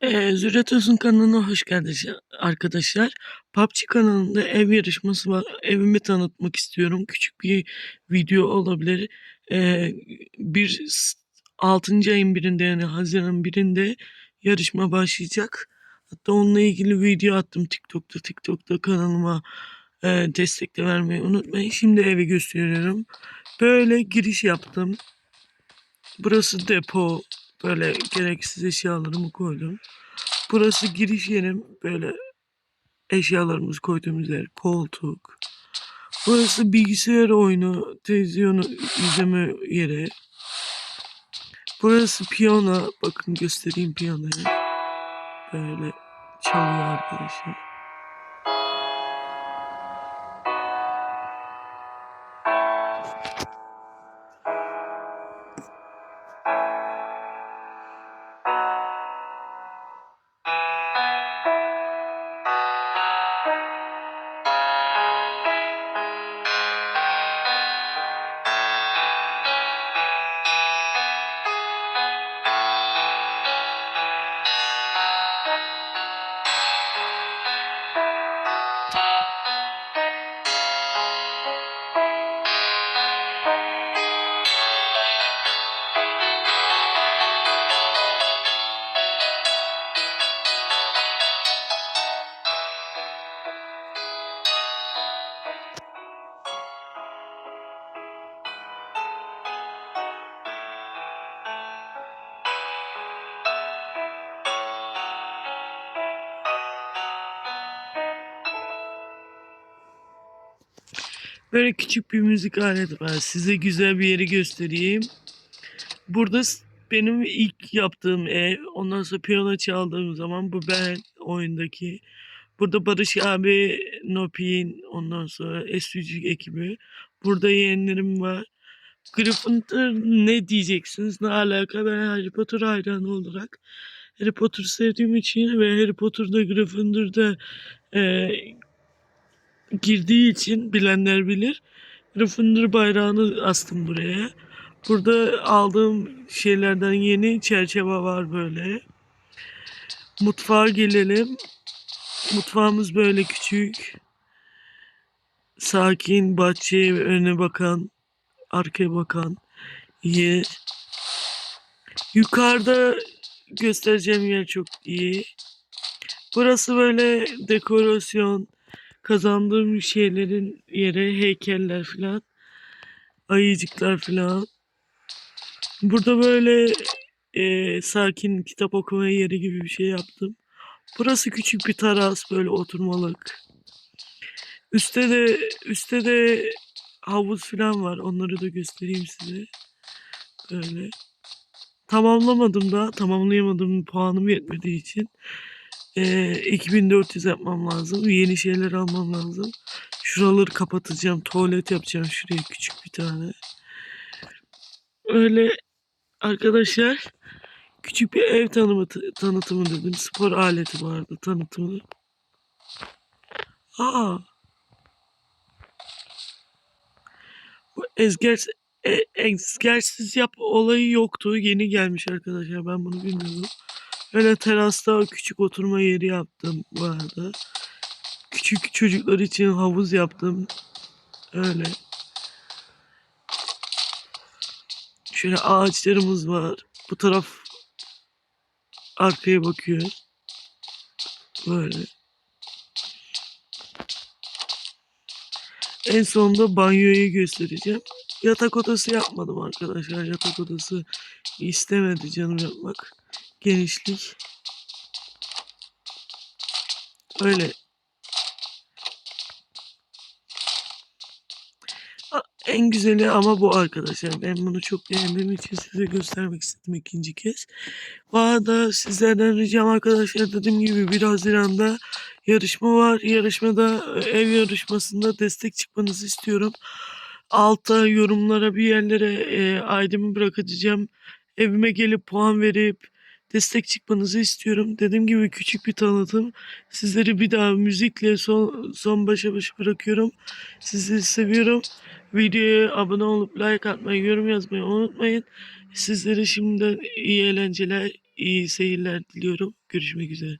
Ee, Züret kanalına hoş geldiniz arkadaşlar. PUBG kanalında ev yarışması var. Evimi tanıtmak istiyorum. Küçük bir video olabilir. Ee, bir 6. ayın birinde yani Haziran birinde yarışma başlayacak. Hatta onunla ilgili video attım TikTok'ta. TikTok'ta kanalıma e, destek de vermeyi unutmayın. Şimdi evi gösteriyorum. Böyle giriş yaptım. Burası depo. Böyle gereksiz eşyalarımı koydum. Burası giriş yerim. Böyle eşyalarımızı koyduğumuz yer. Koltuk. Burası bilgisayar oyunu, televizyonu izleme yeri. Burası piyano. Bakın göstereyim piyanoyu. Böyle çalıyor arkadaşlar. Böyle küçük bir müzik aleti var. Size güzel bir yeri göstereyim. Burada benim ilk yaptığım ev. Ondan sonra piyano çaldığım zaman bu ben oyundaki. Burada Barış abi, Nopin, ondan sonra SUG ekibi. Burada yeğenlerim var. Gryffindor ne diyeceksiniz? Ne alaka? Ben Harry Potter hayranı olarak Harry Potter sevdiğim için ve Harry Potter'da Gryffindor'da e, girdiği için bilenler bilir. Gryffindor bayrağını astım buraya. Burada aldığım şeylerden yeni çerçeve var böyle. Mutfağa gelelim. Mutfağımız böyle küçük. Sakin, bahçeye öne bakan, arkaya bakan yer. Yukarıda göstereceğim yer çok iyi. Burası böyle dekorasyon, kazandığım şeylerin yeri, heykeller falan, ayıcıklar falan. Burada böyle e, sakin kitap okuma yeri gibi bir şey yaptım. Burası küçük bir teras böyle oturmalık. Üstte de üstte de havuz falan var. Onları da göstereyim size. Böyle. Tamamlamadım da tamamlayamadım puanım yetmediği için. Ee, 2400 yapmam lazım. Yeni şeyler almam lazım. Şuraları kapatacağım. Tuvalet yapacağım şuraya küçük bir tane. Öyle arkadaşlar küçük bir ev tanımı, tanıtımı dedim. Spor aleti vardı tanıtımı. Aa. Bu ezger, e, ezgersiz yap olayı yoktu. Yeni gelmiş arkadaşlar. Ben bunu bilmiyordum. Öyle terasta küçük oturma yeri yaptım bu arada. Küçük çocuklar için havuz yaptım. Öyle. Şöyle ağaçlarımız var. Bu taraf arkaya bakıyor. Böyle. En sonunda banyoyu göstereceğim. Yatak odası yapmadım arkadaşlar. Yatak odası istemedi canım yapmak. Genişlik. Öyle. En güzeli ama bu arkadaşlar. Ben bunu çok beğendiğim için size göstermek istedim ikinci kez. Bu arada sizlerden ricam arkadaşlar dediğim gibi 1 Haziran'da yarışma var. Yarışmada e, ev yarışmasında destek çıkmanızı istiyorum. Alta yorumlara bir yerlere e, ID'mi bırakacağım. Evime gelip puan verip destek çıkmanızı istiyorum. Dediğim gibi küçük bir tanıtım. Sizleri bir daha müzikle son, son başa baş bırakıyorum. Sizleri seviyorum. Videoya abone olup like atmayı, yorum yazmayı unutmayın. Sizlere şimdiden iyi eğlenceler, iyi seyirler diliyorum. Görüşmek üzere.